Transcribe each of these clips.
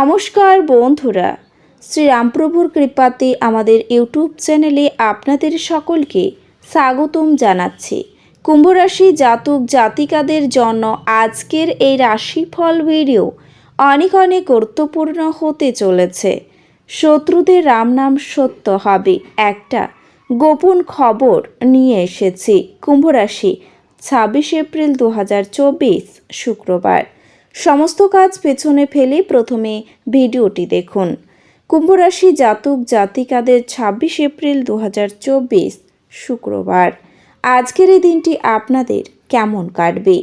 নমস্কার বন্ধুরা, শ্রীরামপ্রভুর কৃপাতে আমাদের ইউটিউব চ্যানেলে আপনাদের সকলকে স্বাগতম জানাচ্ছি। কুম্ভরাশি জাতক জাতিকাদের জন্য আজকের এই রাশিফল ভিডিও অনেক অনেক গুরুত্বপূর্ণ হতে চলেছে। শত্রুদের রাম নাম সত্য হবে, একটা গোপন খবর নিয়ে এসেছি। কুম্ভরাশি ছাব্বিশ এপ্রিল দু হাজার চব্বিশ, শুক্রবার। সমস্ত কাজ পেছনে ফেলে প্রথমে ভিডিওটি দেখুন। কুম্ভরাশি জাতক জাতিকাদের ছাব্বিশ এপ্রিল দু হাজার চব্বিশ, শুক্রবার। আজকের এই দিনটি আপনাদের কেমন কাটবে?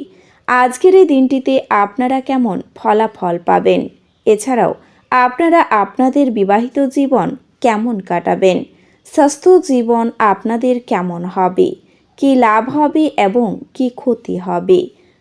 আজকের এই দিনটিতে আপনারা কেমন ফলাফল পাবেন? এছাড়াও, আপনারা আপনাদের বিবাহিত জীবন কেমন কাটাবেন? স্বাস্থ্য জীবন আপনাদের কেমন হবে? কি লাভ হবে এবং কি ক্ষতি হবে?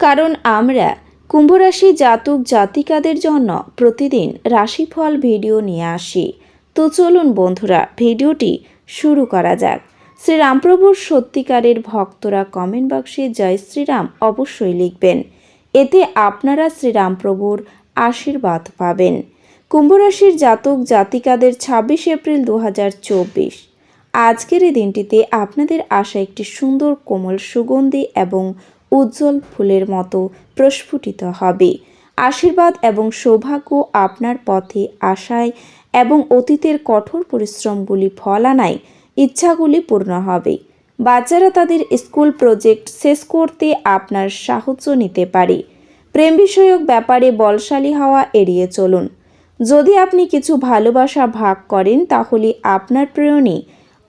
কারণ আমরা কুম্ভরাশি জাতক জাতিকাদের জন্য প্রতিদিন রাশিফল ভিডিও নিয়ে আসি। তো চলুন বন্ধুরা, ভিডিওটি শুরু করা যাক। শ্রীরামপ্রভুর সত্যিকারের ভক্তরা কমেন্ট বক্সে জয় শ্রীরাম অবশ্যই লিখবেন। এতে আপনারা শ্রীরামপ্রভুর আশীর্বাদ পাবেন। কুম্ভরাশির জাতক জাতিকাদের ছাব্বিশ এপ্রিল দু হাজার চব্বিশ। আজকের এই দিনটিতে আপনাদের আসা একটি সুন্দর কোমল সুগন্ধি এবং উজ্জ্বল ফুলের মতো প্রস্ফুটিত হবে। আশীর্বাদ এবং সৌভাগ্য আপনার পথে, আশায় এবং অতীতের কঠোর পরিশ্রমগুলি ফল আনায় ইচ্ছাগুলি পূর্ণ হবে। বাচ্চারা তাদের স্কুল প্রজেক্ট শেষ করতে আপনার সাহায্য নিতে পারে। প্রেম বিষয়ক ব্যাপারে বলশালী হওয়া এড়িয়ে চলুন। যদি আপনি কিছু ভালোবাসা ভাগ করেন, তাহলে আপনার প্রেরণী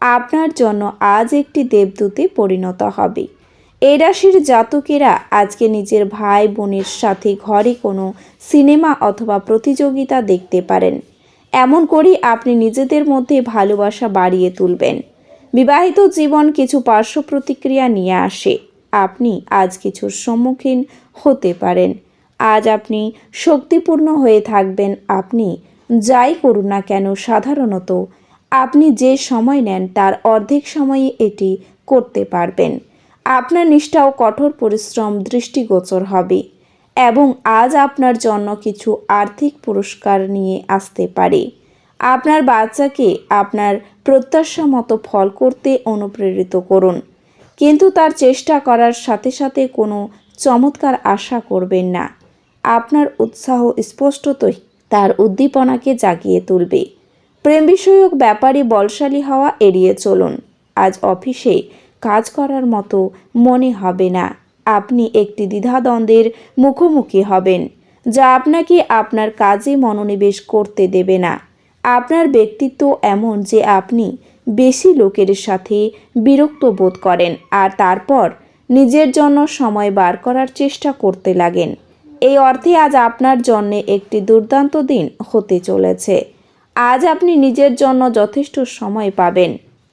আপনার জন্য আজ একটি দেবদূতে পরিণত হবে। এই রাশির জাতকেরা আজকে নিজের ভাই বোনের সাথে ঘরে কোনো সিনেমা অথবা প্রতিযোগিতা দেখতে পারেন। এমন করেই আপনি নিজেদের মধ্যে ভালোবাসা বাড়িয়ে তুলবেন। বিবাহিত জীবন কিছু পার্শ্ব প্রতিক্রিয়া নিয়ে আসে। আপনি আজ কিছুর সম্মুখীন হতে পারেন। আজ আপনি শক্তিপূর্ণ হয়ে থাকবেন। আপনি যাই করুন না কেন, সাধারণত আপনি যে সময় নেন তার অর্ধেক সময়ে এটি করতে পারবেন। আপনার নিষ্ঠা ও কঠোর পরিশ্রম দৃষ্টিগোচর হবে এবং আজ আপনার জন্য কিছু আর্থিক পুরস্কার নিয়ে আসতে পারে। আপনার বাচ্চাকে আপনার প্রত্যাশা মতো ফল করতে অনুপ্রেরিত করুন। কিন্তু তার চেষ্টা করার সাথে সাথে কোনো চমৎকার আশা করবেন না। আপনার উৎসাহ স্পষ্টতই তার উদ্দীপনাকে জাগিয়ে তুলবে। প্রেম বিষয়ক ব্যাপারে বলশালী হওয়া এড়িয়ে চলুন। আজ অফিসে কাজ করার মতো মনে হবে না। আপনি একটি দ্বিধাদ্বন্দ্বের মুখোমুখি হবেন, যা আপনাকে আপনার কাজে মনোনিবেশ করতে দেবে না। আপনার ব্যক্তিত্ব এমন যে আপনি বেশি লোকের সাথে বিরক্ত বোধ করেন আর তারপর নিজের জন্য সময় বার করার চেষ্টা করতে লাগেন। এই অর্থে আজ আপনার জন্য একটি দুর্দান্ত দিন হতে চলেছে। আজ আপনি নিজের জন্য যথেষ্ট সময় পাবেন।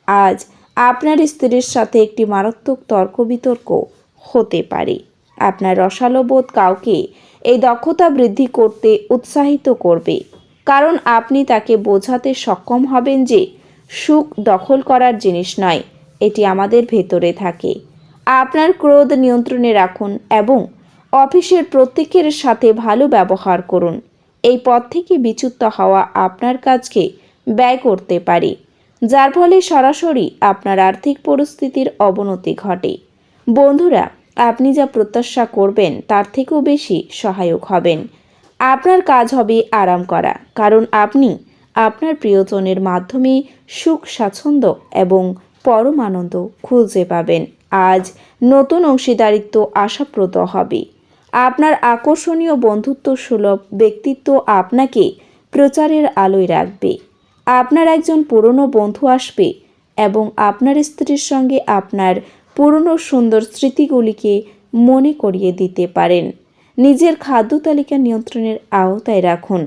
আজ আপনার স্ত্রীর সাথে একটি মারাত্মক তর্ক বিতর্ক হতে পারে। আপনার রসালোবোধ কাউকে এই দক্ষতা বৃদ্ধি করতে উৎসাহিত করবে। কারণ আপনি তাকে বোঝাতে সক্ষম হবেন যে সুখ দখল করার জিনিস নয়, এটি আমাদের ভেতরে থাকে। আপনার ক্রোধ নিয়ন্ত্রণে রাখুন এবং অফিসের প্রত্যেকের সাথে ভালো ব্যবহার করুন। এই পথ থেকে বিচ্যুত হওয়া আপনার কাজকে ব্যয় করতে পারে। যার ফলে সরাসরি আপনার আর্থিক পরিস্থিতির অবনতি ঘটে। বন্ধুরা, আপনি যা প্রত্যাশা করবেন তার থেকেও বেশি সহায়ক হবেন। আপনার কাজ হবে আরাম করা, কারণ আপনি আপনার প্রিয়জনের মাধ্যমে সুখ, স্বাচ্ছন্দ্য এবং পরম আনন্দ খুঁজে পাবেন। আজ নতুন অংশীদারিত্ব আশাপ্রদ হবে। আপনার আকর্ষণীয় বন্ধুত্ব সুলভ ব্যক্তিত্ব আপনাকে প্রচারের আলোয় রাখবে। আপনার একজন পুরনো বন্ধু আসবে এবং আপনার স্ত্রীর সঙ্গে আপনার পুরনো সুন্দর স্মৃতিগুলিকে মনে করিয়ে দিতে পারেন। নিজের খাদ্য তালিকা নিয়ন্ত্রণের আওতায় রাখুন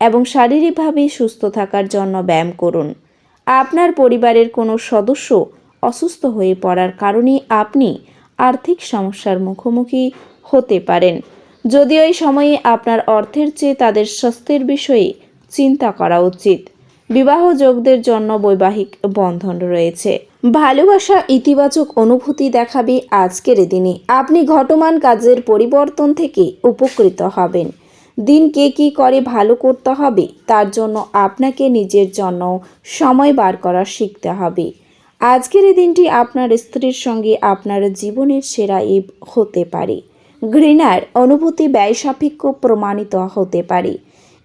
এবং শারীরিকভাবে সুস্থ থাকার জন্য ব্যায়াম করুন। আপনার পরিবারের কোনো সদস্য অসুস্থ হয়ে পড়ার কারণে আপনি আর্থিক সমস্যার মুখোমুখি হতে পারেন। যদিও এই সময়ে আপনার অর্থের চেয়ে তাদের স্বাস্থ্যের বিষয়ে চিন্তা করা উচিত। বিবাহ যোগদের জন্য বৈবাহিক বন্ধন রয়েছে। ভালোবাসা ইতিবাচক অনুভূতি দেখাবে আজকের দিনে। আপনি ঘটমান কাজের পরিবর্তন থেকে উপকৃত হবেন। দিন কে কী করে ভালো করতে হবে, তার জন্য আপনাকে নিজের জন্য সময় বার করা শিখতে হবে। আজকের এই দিনটি আপনার স্ত্রীর সঙ্গে আপনার জীবনের সেরা ঈদ হতে পারে। ঘৃণার অনুভূতি ব্যয় সাপেক্ষ প্রমাণিত হতে পারে।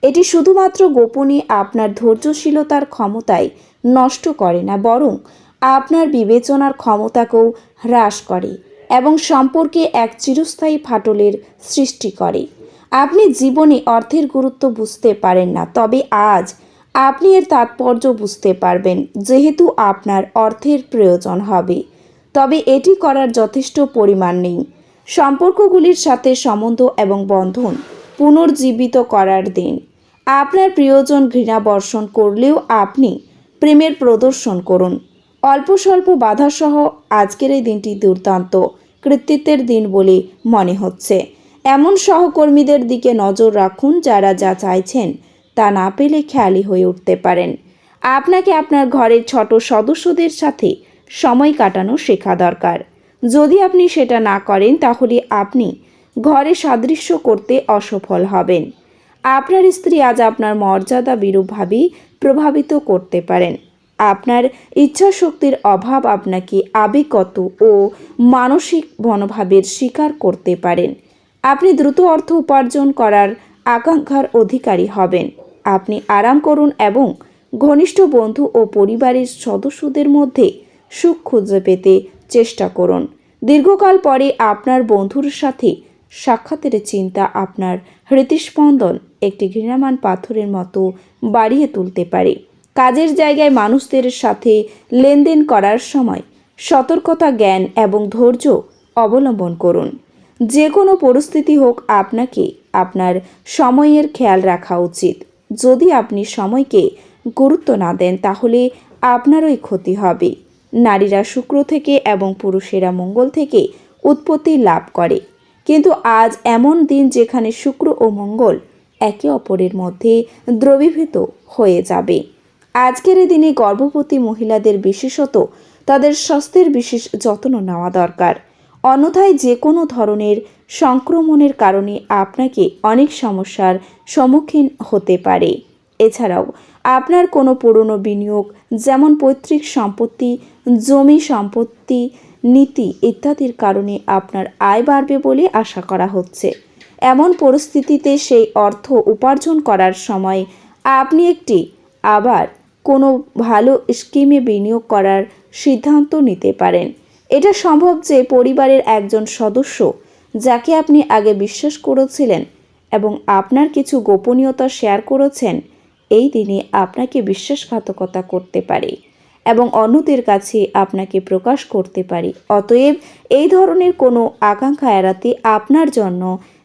এটি শুধুমাত্র গোপনে আপনার ধৈর্যশীলতার ক্ষমতায় নষ্ট করে না, বরং আপনার বিবেচনার ক্ষমতাকেও হ্রাস করে এবং সম্পর্কে এক চিরস্থায়ী ফাটলের সৃষ্টি করে। আপনি জীবনে অর্থের গুরুত্ব বুঝতে পারেন না, তবে আজ আপনি এর তাৎপর্য বুঝতে পারবেন, যেহেতু আপনার অর্থের প্রয়োজন হবে। তবে এটি করার যথেষ্ট পরিমাণ নেই। সম্পর্কগুলির সাথে সম্বন্ধ এবং বন্ধন পুনর্জীবিত করার দিন। আপনার প্রিয়জন ঘৃণা বর্ষণ করলেও আপনি প্রেমের প্রদর্শন করুন। অল্প স্বল্প বাধাসহ আজকের এই দিনটি দুর্দান্ত, কৃতিত্বের দিন বলে মনে হচ্ছে। এমন সহকর্মীদের দিকে নজর রাখুন যারা যা চাইছেন তা না পেলে খেয়ালি হয়ে উঠতে পারেন। আপনাকে আপনার ঘরের ছোট সদস্যদের সাথে সময় কাটানো শেখা দরকার। যদি আপনি সেটা না করেন তাহলে আপনি ঘরে সাদৃশ্য করতে অসফল হবেন। আপনার স্ত্রী আজ আপনার মর্যাদা বিরূপভাবেই প্রভাবিত করতে পারেন। আপনার ইচ্ছা শক্তির অভাব আপনাকে আবেগত ও মানসিক মনোভাবের শিকার করতে পারেন। আপনি দ্রুত অর্থ উপার্জন করার আকাঙ্ক্ষার অধিকারী হবেন। আপনি আরাম করুন এবং ঘনিষ্ঠ বন্ধু ও পরিবারের সদস্যদের মধ্যে সুখ খুঁজে পেতে চেষ্টা করুন। দীর্ঘকাল পরে আপনার বন্ধুর সাথে সাক্ষাতের চিন্তা আপনার হৃদস্পন্দন একটি ঘৃণামান পাথরের মতো বাড়িয়ে তুলতে পারে। কাজের জায়গায় মানুষদের সাথে লেনদেন করার সময় সতর্কতা, জ্ঞান এবং ধৈর্য অবলম্বন করুন। যে কোনো পরিস্থিতি হোক, আপনাকে আপনার সময়ের খেয়াল রাখা উচিত। যদি আপনি সময়কে গুরুত্ব না দেন, তাহলে আপনারই ক্ষতি হবে। নারীরা শুক্র থেকে এবং পুরুষেরা মঙ্গল থেকে উৎপত্তি লাভ করে। কিন্তু আজ এমন দিন যেখানে শুক্র ও মঙ্গল একে অপরের মধ্যে দ্রবীভূত হয়ে যাবে। আজকের এই দিনে গর্ভবতী মহিলাদের বিশেষত তাদের স্বাস্থ্যের বিশেষ যত্ন নেওয়া দরকার। অন্যথায় যে কোনো ধরনের সংক্রমণের কারণে আপনাকে অনেক সমস্যার সম্মুখীন হতে পারে। এছাড়াও আপনার কোনো পুরনো বিনিয়োগ, যেমন পৈতৃক সম্পত্তি, জমি সম্পত্তি নীতি ইত্যাদির কারণে আপনার আয় বাড়বে বলে আশা করা হচ্ছে। এমন পরিস্থিতিতে সেই অর্থ উপার্জন করার সময় আপনি একটি আবার কোনো ভালো স্কিমে বিনিয়োগ করার সিদ্ধান্ত নিতে পারেন। এটা সম্ভব যে পরিবারের একজন সদস্য যাকে আপনি আগে বিশ্বাস করেছিলেন এবং আপনার কিছু গোপনীয়তা শেয়ার করেছেন, এই দিনে আপনাকে বিশ্বাসঘাতকতা করতে পারে। এবং অন্যদের কাছে আপনাকে প্রকাশ করতে পারি। অতএব এই ধরনের কোনো আকাঙ্ক্ষা এড়াতে আপনার জন্য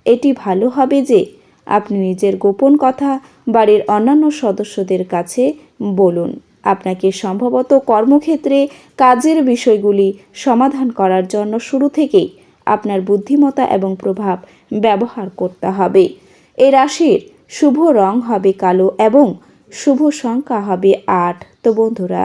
এটি ভালো হবে যে আপনি নিজের গোপন কথা বাড়ির অন্যান্য সদস্যদের কাছে বলুন। আপনাকে সম্ভবত কর্মক্ষেত্রে কাজের বিষয়গুলি সমাধান করার জন্য শুরু থেকেই আপনার বুদ্ধিমত্তা এবং প্রভাব ব্যবহার করতে হবে। এই রাশির শুভ রং হবে কালো এবং শুভ সংখ্যা হবে আট। তো বন্ধুরা